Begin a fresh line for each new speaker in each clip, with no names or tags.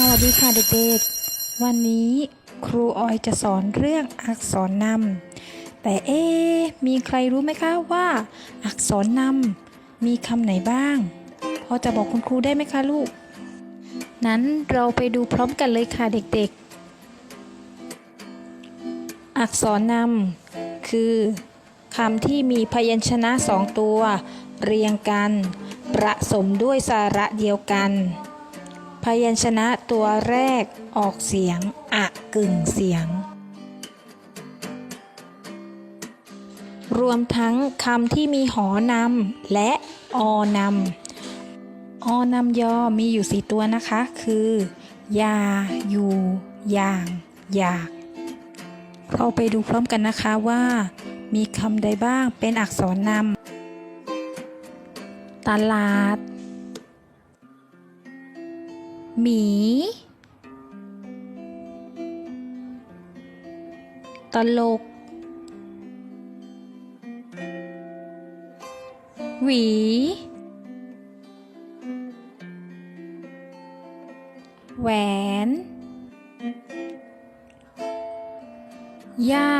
สวัสดีค่ะเด็กๆ วันนี้ครูออยจะสอนเรื่องอักษรนำ แต่เอ๊มีใครรู้ไหมคะว่า อักษรนำมีคำไหนบ้าง พอจะบอกคุณครูได้ไหมคะลูก นั้นเราไปดูพร้อมกันเลยค่ะเด็กๆ อักษรนำคือคำที่มีพยัญชนะสองตัว เรียงกัน ประสมด้วยสาระเดียวกัน ยัญชนะตัวแรกออกเสียง อะกึ่งเสียง รวมทั้งคำที่มีหอนำและอนำอนำยอมีอยู่สี่ตัวนะคะ คือ ยา อยู่ อย่าง อยาก เราไปดูพร้อมกันนะคะว่า มีคำใดบ้างเป็นอักษรนำตลาด หมี ตลก หวี แหวน ย่า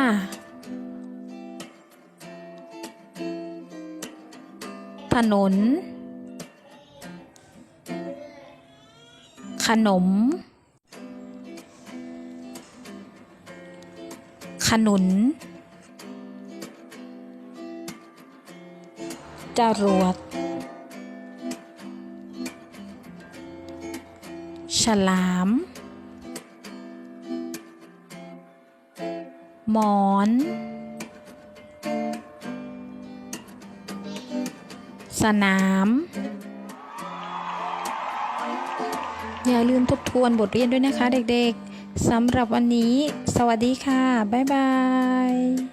ถนน ขนม ขนุน จรวด ฉลาม หมอน สนาม อย่าลืมทบทวนบทเรียนด้วยนะคะเด็กๆสำหรับวันนี้ สวัสดีค่ะ บ๊ายบาย